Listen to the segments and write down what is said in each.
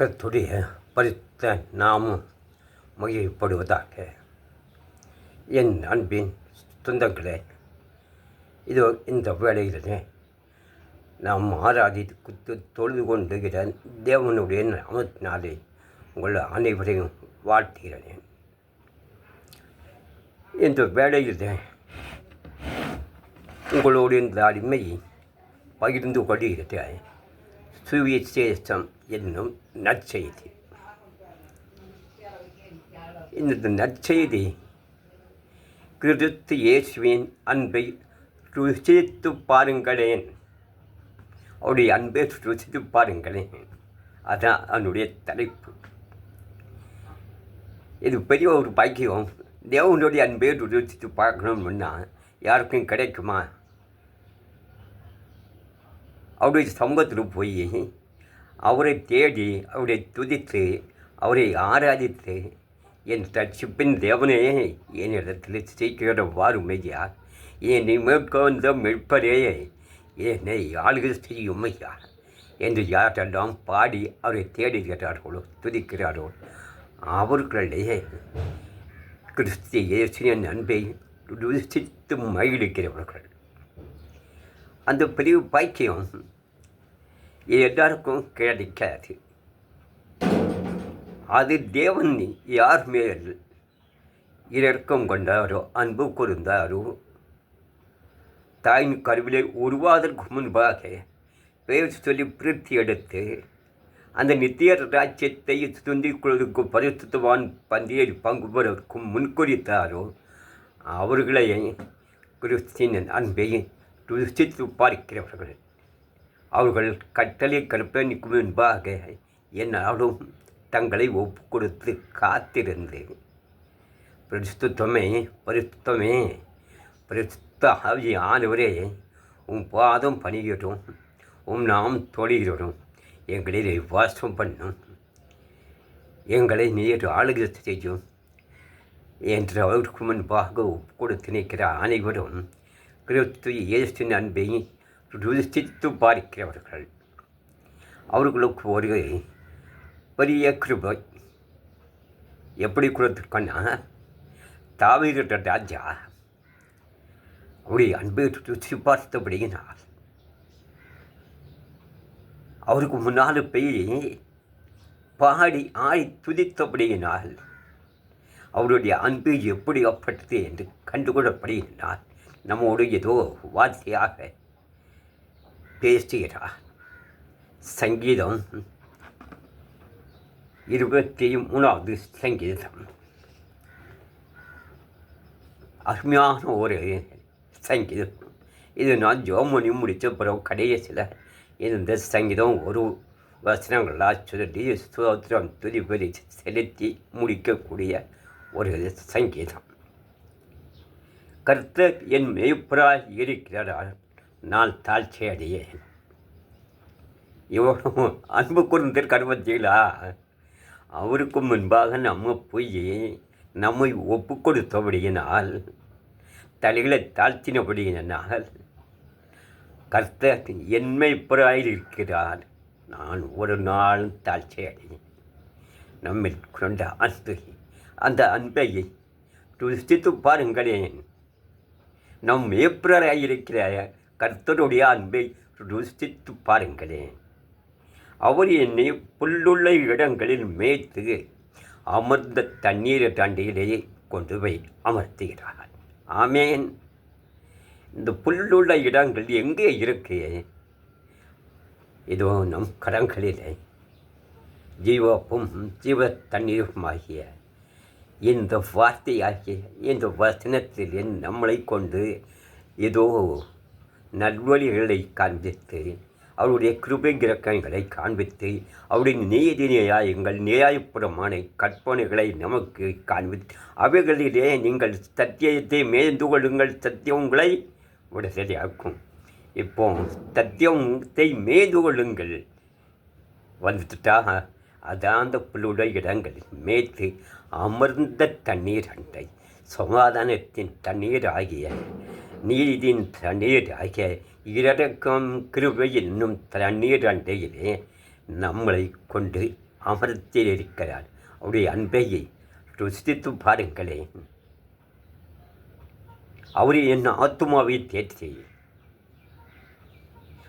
கர்த்துடைய பரித்த நாமும் மகிழ்ப்படுவதாக என் அன்பின் சொந்தங்களே இதோ இந்த வேளையிலே நாம் ஆராதி குத்து தொழுது கொண்டுகிற தேவனுடைய நாமத்தினாலே உங்கள் அனைவரையும் வாழ்த்துகிறேன் இந்த வேளையிலே உங்களோடு இந்த அடிமையை பகிர்ந்து கொள்கிற சுவிசேஷம் என்னும் நற்செய்தி. இந்த நற்செய்தி? கிறிஸ்து இயேசுவின் அன்பை ருசித்து பாருங்களேன். அவருடைய அன்பை ருசித்து பாருங்களேன். அதுதான் அதனுடைய தலைப்பு. இது பெரிய ஒரு பாக்கியம். தேவனுடைய அன்பை ருசித்து பார்க்கணும்னா யாருக்கும் கிடைக்குமா? அவருடைய சம்பத்தில் போய் அவரை தேடி அவரை துதித்து அவரை ஆராதித்து என் ரட்சிப்பின் தேவனே என்னிடத்தில் சீக்கிர வாருமையா? என்னை மேற்கொண்ட மெல்பரே என்னை ஆளுகை செய்யும் ஐயா என்று யாரெல்லாம் பாடி அவரை தேடுகிறார்களோ துதிக்கிறாரோ அவர்களிடையே கிறிஸ்திய இயேசுவின் அன்பை ருசித்து மகிழ்கிறவர்கள் அந்த பெரிய பாக்கியம் எல்லாருக்கும் கிடைக்காது அது. தேவன் யார் மேல் இரக்கம் கொண்டாரோ அன்பு கூர்ந்தாரோ தாயின் கருவிலை உருவாதற்கு முன்பாக பெயர் சொல்லி பிரித்தி எடுத்து அந்த நித்திய ராஜ்யத்தை துந்திக் பரிசுத்துவான் பந்தியில் பங்கு பெறுவதற்கும் முன்குறித்தாரோ அவர்களையும் கிறிஸ்தின் அன்பையும் ருசித்து பார்க்கிறவர்கள். அவர்கள் கட்டளை கருப்ப நிற்கும் என்பாக என்னாலும் தங்களை ஒப்பு கொடுத்து காத்திருந்தேன். பரிசுத்தமே பரிசுத்தமே பிரசுத்த ஆவி ஆனவரே உன் பாதம் பணிகிறோம் உன் நாம் தொழுகிறோம் எங்களை வாசம் பண்ணும் எங்களை நீர் ஆளுகை செய்யும் என்று அவருக்கு முன்பாக ஒப்பு கொடுத்து நிற்கிற அனைவரும் கிறிஸ்து இயேசுவின் அன்பை ருசித்து பார்க்கிறவர்கள் அவர்களுக்கு ஒரு பெரிய கிருபை எப்படி கொடுத்துருக்கோன்னா தாவீர ராஜா அவருடைய அன்பை ருசி பார்த்தபடியினால் அவருக்கு முன்னால் போய் பாடி ஆடி துதித்தபடியினால் அவருடைய அன்பு எப்படி அப்பட்டது என்று கண்டுகொள்ளப்படுகிறார் நம்மோடு ஏதோ வார்த்தையாக பேசுகிறார் சங்கீதம் இருபத்தி மூணாவது சங்கீதம் அருமையான ஒரு சங்கீதம் இது நான் ஜோமணி முடித்த பிறகு கடைசியில் இந்த சங்கீதம் ஒரு வசனங்களாக சொல்லி சுதந்திரம் துதிபதி செலுத்தி முடிக்கக்கூடிய ஒரு சங்கீதம் கர்த்தர் என் மெய்ப்பராய் இருக்கிறார் நான் தாழ்ச்சி அடையேன் இவரும் அன்பு குருந்தர் கருவத்தீங்களா அவருக்கு முன்பாக நம்ம போய் நம்மை ஒப்பு கொடுத்தபடியினால் தலைகளை தாழ்த்தினபடியினால் கர்த்தர் என்மை இருக்கிறார் நான் ஒரு நாள் தாழ்ச்சி அடையேன் நம்ம கொண்ட அன்பு அந்த அன்பை ருசித்து பாருங்களேன். நம் ஏப்ரராக இருக்கிற கர்த்தருடைய அன்பை ருசித்து பாருங்களேன். அவர் என்னை புல்லுள்ள இடங்களில் மேய்த்து அமர்ந்த தண்ணீர் தண்டியிலேயே கொண்டு போய் அமர்த்துகிறார். ஆமேன். இந்த புல்லுள்ள இடங்கள் எங்கே இருக்கு? இதோ நம் கடங்களிலே ஜீவப்பும் ஜீவ தண்ணீருமாகிய இந்த வார்த்தையாகிய இந்த வசனத்தில் நம்மளை கொண்டு ஏதோ நல்வழிகளை காண்பித்து அவருடைய கிருபை கிரக்கங்களை காண்பித்து அவருடைய நீதி நியாயங்கள் நியாயப்புறமான கற்பனைகளை நமக்கு காண்பித்து அவைகளிலே நீங்கள் சத்தியத்தை மேய்ந்து கொள்ளுங்கள். சத்தியம் உங்களை விடுதலையாக்கும் இப்போ சத்தியத்தை மேய்ந்து கொள்ளுங்கள். வந்துட்டா அதான் அந்த புல்லுடைய இடங்களில் மேய்த்து அமர்ந்த தண்ணீர் அண்டை. சமாதானத்தின் தண்ணீர் ஆகிய நீரின் தண்ணீர் ஆகிய இரக்கம் கிருபை என்னும் தண்ணீர் அண்டையிலே நம்மளை கொண்டு அமர்த்தில் இருக்கிறார் அவருடைய அன்பையை ருசித்து பாருங்களேன். அவர் என் ஆத்மாவை தேற்றி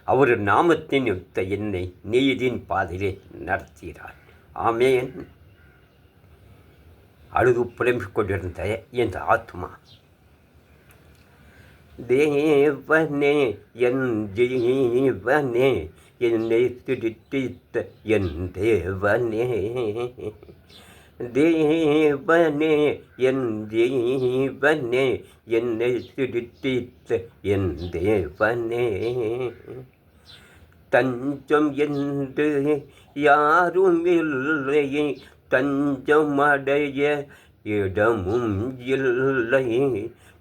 அவர் நாமத்தின் யுத்த என்னை நீதியின் பாதையிலே நடத்துகிறார். ஆமேன். அழுது புலம்பிக் கொண்டிருந்த என் ஆத்மா தேவனே என் ஜீவனே என்னை திடித்தித்த என் தேவனே தேவனே என் ஜீவனே என்னை திடித்தித்த என் தேவனே தஞ்சம் என்று யாரும் இல்லை தஞ்சமடைய இடமும் இல்லை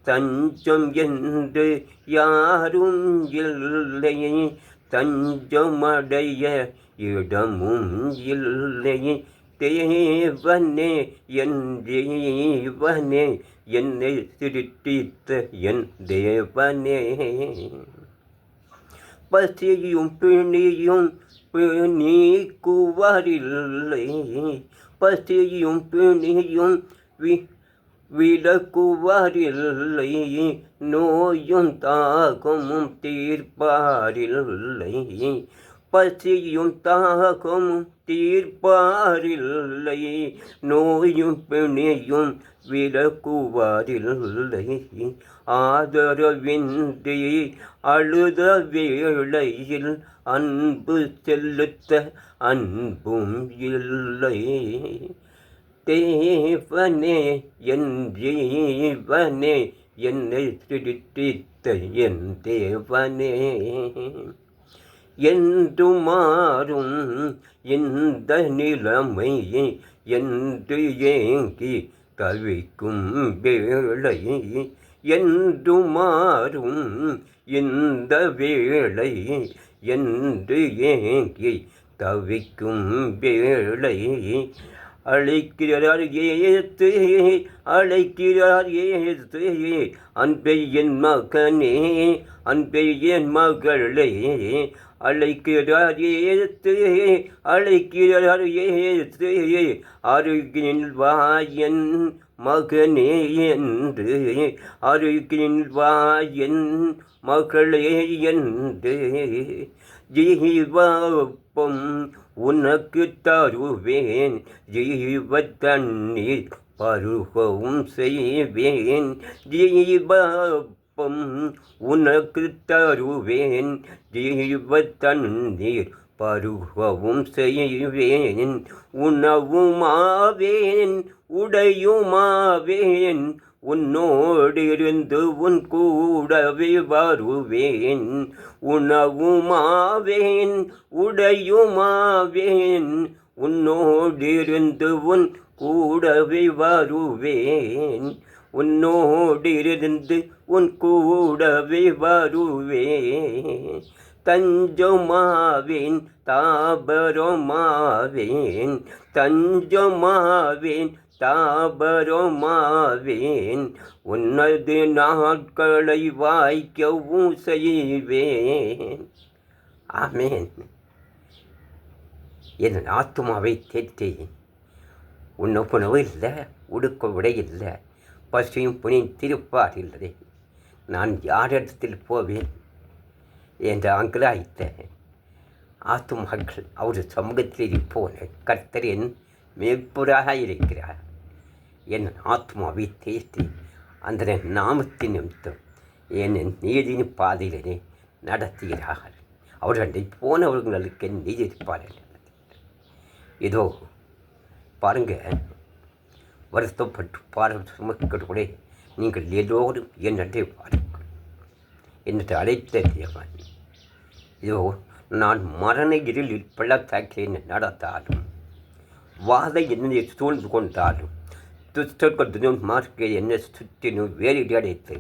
தஞ்சம் என்று யாரும் இல்லை தஞ்சமடைய இடமும் இல்லை தேவனே என் தேவனே என்னை சிருட்டித்த என் தேவனே பசியும் பிணியும் நீக்குவாரில்லை பசியும் பிணியும் வி விளக்குவாரில்லை நோயும் தாகமும் தீர்ப்பாரில்லை. பசியும் தாகமும் தீர்ப்பாரில்லை நோயும் பிணியும் விளக்குவாரில்லை ஆதரவின்றி அழுத வேளையில் அன்பு செலுத்த அன்பும் இல்லை. தேவனே என் ஜீவனே என்னை திருத்தித்த என் தேவனே. என்று மாறும் இந்த நிலைமை என்று ஏங்கி தவிக்கும் வேளை. என்று மாறும் இந்த வேளை என்று ஏங்கி தவிக்கும் வேளை. அழைக்கிறார் ஏத்து அழைக்கிறார் ஏத்து. அன்பை என் மகனே அன்பை என் மகளே அழைக்கிறார் ஏத்து அழைக்கிறார் ஏத்து. அருகில் வாயன் மகனே என்று அருகில் வாயன் மகளே என்று. ஜீவாப்பம் உனக்கு தருவேன் ஜீவத்தண்ணீர் பருகவும் செய்வேன். ஜீவப்பம் உனக்கு தருவேன் ஜீவத்தண்ணீர் பருகவும் செய்வேன். உணவுமாவேன் உடையுமாவேன் உன்னோடிருந்து உன் கூடவே வருவேன். உணவுமாவேன் உடையுமாவேன். உன்னோடிருந்து உன் கூடவே வருவேன். உன்னோடிருந்து உன் கூடவே வருவேன். தஞ்சமாவேன் தாபரமாவேன். தஞ்சமாவேன் தாபரமாவேன். உன்னது நாட்களை வாய்க்கவும் செய்வேன். ஆமேன். என் ஆத்மாவை தேற்றேன் உணவு இல்லை உடுக்க உடை இல்லை பசியும் புனியும் திருப்பார் இல்லை நான் யாரிடத்தில் போவேன் என்று அங்கலாய்த்த ஆத்துமகள் அவர் சமூகத்தில் இருப்போன கர்த்தரின் மேற்புறாக இருக்கிறார். என் ஆத்மாவை தேற்றி அந்த நாமத்தின் நிமித்தம் என்னை நீதியின் பாதையிலே நடத்துகிறார்கள் அவர்களை போனவர்களுக்கு நீதிப்பார்கள் இதோ பாருங்க வருத்தப்பட்டு பாரம் சுமக்கக்கூடிய நீங்கள் எல்லோரும் என்னை பாருங்கள் என்று அழைத்த தேவன் இதோ நான் மரண இருளில் பள்ளத்தாக்கில் நடத்தாலும் வாதை என்னை சூழ்ந்து கொண்டாலும் துஷ்டர்களும் மார்க்கை என்ன சுற்றினும் வேலிடி அடைத்து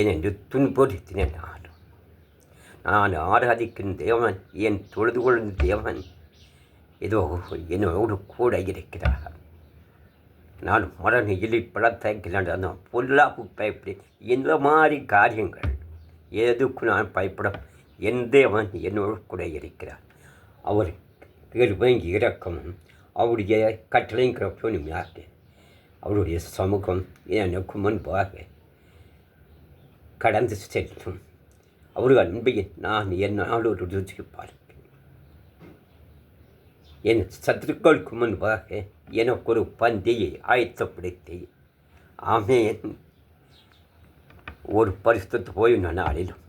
என்னை துன்புறுத்தினாலும் நான். ஆராதிக்கும் தேவன் என் தொழுது கொள்ளும் தேவன் இதோ என்னோடு கூட இருக்கிறார். நான் மரண இலி பழத்தாக்கிலான் நான் பொல்லாப்பு பயப்படி இந்த மாதிரி காரியங்கள் எதுக்கு நான் பயப்பட என் தேவன் என்னோடு கூட இருக்கிறார். அவர் கிருபையும் இரக்கமும் அவருடைய கட்டளையும் கிரப்பனுமாக அவருடைய சமூகம் எனக்கு முன்பாக கடந்து செல்லும்? அவர்கள் அன்பை நான் என்னால் ஒரு ருச்சி பார்ப்பேன். என் சத்துருக்களுக்கு முன்பாக எனக்கு ஒரு பந்தியை ஆயத்தப்படுத்தி ஆமேன். ஒரு பரிசுத்து போயும் நாளிலும்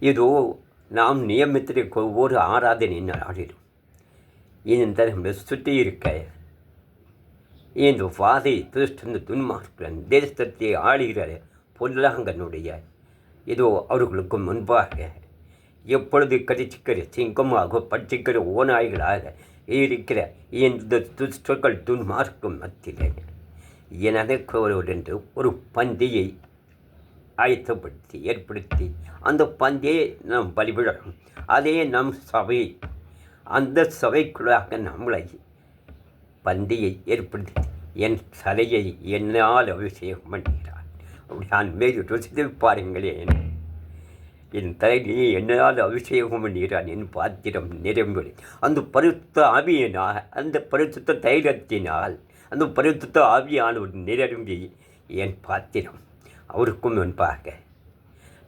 இதோ நாம் நியமித்திருக்க ஒவ்வொரு ஆராதனை நாளிலும் இந்த சுற்றி இருக்க இந்த வாதை திருஷ்டன் துன்மார்க்கன் தேசத்தை ஆளுகிற பொல்லாங்கனுடைய இதோ அவர்களுக்கு முன்பாக எப்பொழுது கடிச்சிக்கிற சிங்கமாக பட்சிக்கிற ஓநாய்களாக இருக்கிற இந்த துஷ்டர்கள் துன்மார்க்கும் மத்தியிலே. எனக்கு என்று ஒரு பந்தியை ஆயத்தப்படுத்தி ஏற்படுத்தி அந்த பந்தியை நாம் பலிவிடணும் அதே நம் சபை அந்த சபைக்குள்ளாக நம்மளை பந்தியை ஏற்படுத்தி என் சதையை என்னால் அபிஷேகம் பண்ணுகிறார் அப்படியான் மேல் ருசித்து பாருங்களேன். என் தலையை என்னால் அபிஷேகம் பண்ணுகிறான் என் பாத்திரம் நிரம்பி அந்த பருத்த ஆவியினால் அந்த பருத்த தைலத்தினால் அந்த பருத்த ஆவியானவர் நிரம்பி என் பாத்திரம். அவருக்கும் முன்பாக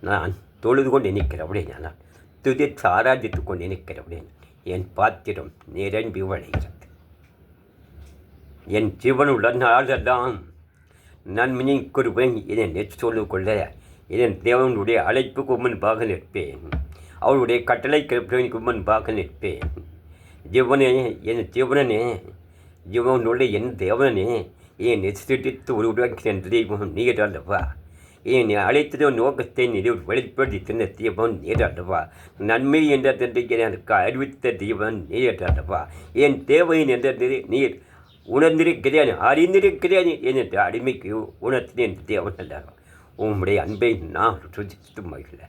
நான் தொழுது கொண்டு நிற்கிறபடி நான் துதித்து ஆராதித்து கொண்டு நிற்கிறபடி என் பாத்திரம் நிரம்பி வளைகிறேன் என் ஜீவனுடன் நாளெல்லாம் நன்மையை கூறுவேன் இதை நெற் சொல்லிக்கொள்ள இதன் தேவனுடைய அழைப்புக்கு முன்பாக நிற்பேன். அவருடைய கட்டளை கிழப்பிற்கு முன்பாக நிற்பேன். ஜீவனே என் ஜீவனனே ஜீவனுடைய என் தேவனே என் நிச்சயித்து உருவாக்கிய தெய்வம் நீர் அல்லவா? என் அழைத்ததோ நோக்கத்தை நிலை வெளிப்படுத்தி தந்த தீபம் நீர் நன்மை என்ற தந்தைக்கு எனக்கு அறிவித்த தீபம் நீர் என் தேவை என்ற நீர் உணர்ந்திருக்கிறேன் அறிந்திருக்கிறேன் என்ற அடிமைக்கு உணர்த்தினேன் தேவன் அல்லவா உம்முடைய அன்பை நான் ருசித்து மகிழ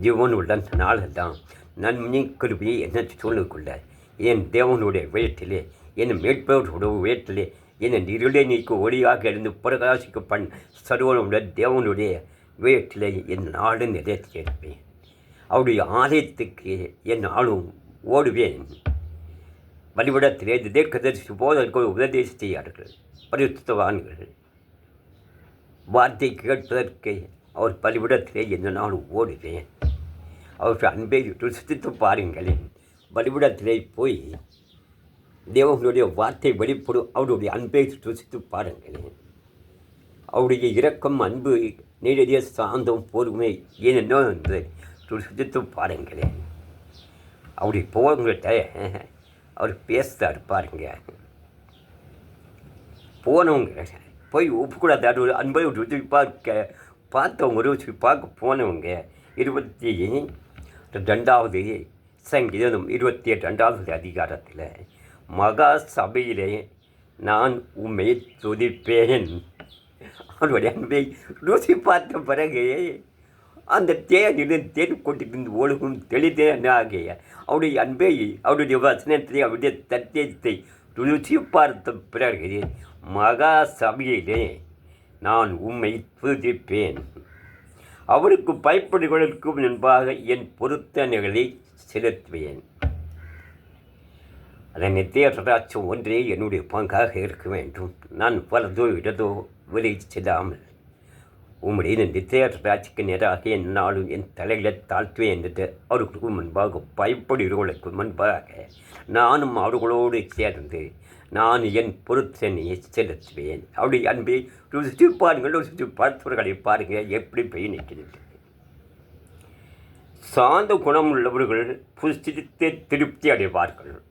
ஜீவன் நாளெல்லாம் நன்மை கருவியை என்ன சொல்லிக்கொள்ள என் தேவனுடைய வேட்டிலே என் மேற்பவர்களுடைய வேட்டிலே என் இருளை நீக்கு ஒளியாக இருந்து பிரகாசிக்க பண் சர்வனுடைய தேவனுடைய வேட்டிலே என் நாடு நிறைவேற்றியிருப்பேன். அவருடைய ஆலயத்துக்கு என் ஆளும் ஓடுவேன். வழிபடத்திலே திதேக்கதர்சி போதற்கு உபதேசம் செய்யார்கள் பரிசுத்தவான்கள். வார்த்தை கேட்பதற்கு அவர் பலிபிடத்திலே எந்த நாள் ஓடுவேன். அவருக்கு அன்பை ருசித்து பாருங்களேன் பலிபிடத்திலே போய் தேவனுடைய வார்த்தை வெளிப்படும் அவருடைய அன்பை ருசித்து பாருங்களேன் அவருடைய இரக்கம் அன்பு நேரடிய சாந்தம் பொறுமை ஏனென்னோ என்று ருசித்து பாருங்களேன் அப்படி போவங்கிட்ட அவர் பேசுகிறார் பாருங்க. போனவங்க போய் ஒப்புக்கூடாது அது ஒரு அன்பை ருசி பார்க்க பார்த்தவங்க ருசி பார்க்க போனவங்க இருபத்தி ரெண்டாவது சங்கீதம் இருபத்தி ரெண்டாவது அதிகாரத்தில் மகா சபையிலே நான் உண்மையை துதிப்பேன். அவருடைய அன்பை ருசி பார்த்த பிறகு அந்த தேனிலும் தேன் கொண்டிருந்து ஒழுகும் தெளிதே ஆகிய அவருடைய அன்பை அவருடைய வசனத்தை அவருடைய தத்தியத்தை ருசி பார்த்த பிறகு மகா சபையிலே நான் உம்மை துதிப்பேன். அவருக்கு பயப்படுகளுக்கும் முன்பாக என் பொருத்தனைகளை செலுத்துவேன். அதன் நித்தியராட்சம் ஒன்றே என்னுடைய பங்காக இருக்க வேண்டும். நான் வலதோ இடதோ விலை செல்லாமல் உம்முடைய நித்தியராட்சிக்கு நேராக என் நாளும் என் தலையில தாழ்த்துவேன் என்று அவர்களுக்கு முன்பாக பயப்படுகிறவர்களுக்கு முன்பாக நானும் அவர்களோடு சேர்ந்து நான் என் பொருத்தனையை செலுத்துவேன். அவருடைய அன்பை ருசித்து பாருங்கள் ருசித்து பார்த்தவர்களை பாருங்கள் எப்படி பயணிக்கிறது சாந்த குணம் உள்ளவர்கள் புசித்து திருப்தி அடைவார்கள்.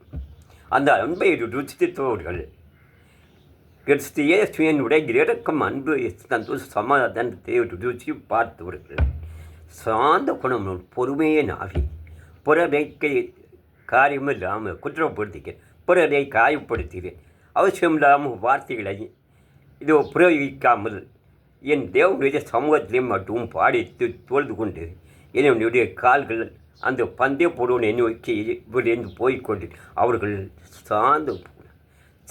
அந்த அன்பை ருசித்தவர்கள் கிறிஸ்திய சுயனுடைய இறக்கம் அன்பு சந்தோஷ சமாதானத்தை ருசி பார்த்தவர்கள் சாந்த குணம் பொறுமையே நாவி. புறவைக்கு காரியமில்லாமல் குற்றப்படுத்திக்க பிறரை காயப்படுத்துகிறேன் அவசியம் இல்லாமல் வார்த்தைகளை இதோ பிரயோகிக்காமல் என் தேவனுடைய சமூகத்திலே மட்டும் பாடித்து தோழ்ந்து கொண்டு என்னுடைய கால்கள் அந்த பந்தய பொருளை நோக்கி இவிலிருந்து போய்கொண்டு அவர்கள் சார்ந்து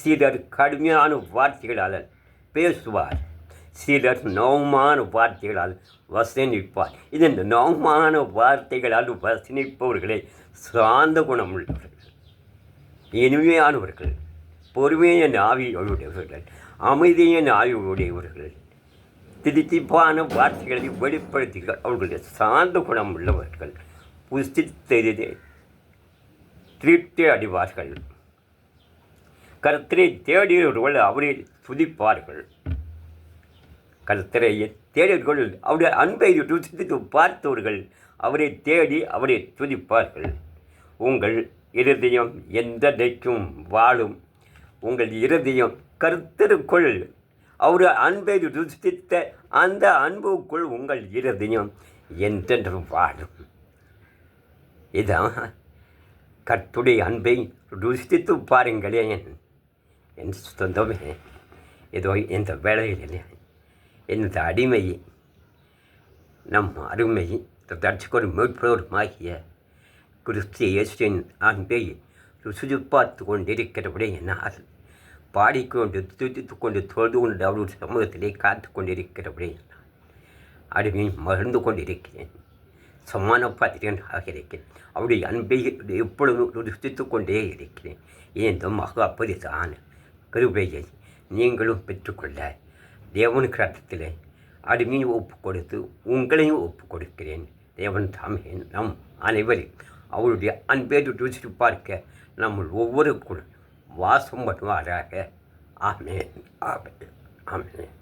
சிலர் கடுமையான வார்த்தைகளால் பேசுவார். சிலர் நவமான வார்த்தைகளால் வசனிப்பார். இது இந்த நவமான வார்த்தைகளால் வசனிப்பவர்களே சாந்த குணம் உள்ளவர்கள் இனிமையானவர்கள் பொறுமையான ஆவியுடையவர்கள் அமைதியான ஆவியுடையவர்கள் திருத்திப்பான வார்த்தைகளை வெளிப்படுத்துகிறார் அவர்களுடைய சார்ந்த குணம் உள்ளவர்கள் புசித்தெறிதே திருப்தி அடைவார்கள். கர்த்தரை தேடியவர்கள் அவரை துதிப்பார்கள். கர்த்தரை தேடியவர்கள் அவருடைய அன்பை ருசித்து பார்த்தவர்கள் அவரை தேடி அவரை துதிப்பார்கள். உங்கள் இருதயம் எந்த நிலைக்கும் வாழும்? உங்கள் இருதயம் கருத்தருக்குள் அவர் அன்பை ருசித்த அந்த அன்புக்குள் உங்கள் இருதயம் என்றென்றும் வாழும். இதான் கர்த்துடைய அன்பை ருசித்து பாருங்களேன். என் சொந்தமே ஏதோ இந்த வேளையில் இந்த அடிமையை நம் அருமை தற்சொரு மீட்பவருமாகிய கிறிஸ்திய இயேசுவின் அன்பை ருசித்து பார்த்து கொண்டிருக்கிறபடி என்னால் பாடிக்கொண்டு துதித்து கொண்டு தொழுது கொண்டு அவருடைய சமூகத்திலே காத்து கொண்டிருக்கிறபடி அடிமை மகிழ்ந்து கொண்டிருக்கிறேன். சமான பாத்திரனாக இருக்கிறேன் அவருடைய அன்பை எப்பொழுதும் ருசித்து கொண்டே இருக்கிறேன். இந்த மகா பரிதான கிருபையை நீங்களும் பெற்றுக்கொள்ள தேவன் கிரட்டத்தில் அடிமையை ஒப்பு கொடுத்து உங்களையும் ஒப்பு கொடுக்கிறேன் தேவன் தாமே நம் அனைவரும் அவருடைய அன்பை ருசித்து பார்க்க நம்ம ஒவ்வொரு வாசம் பண்ணுவாராக. ஆமேன். ஆமேன்.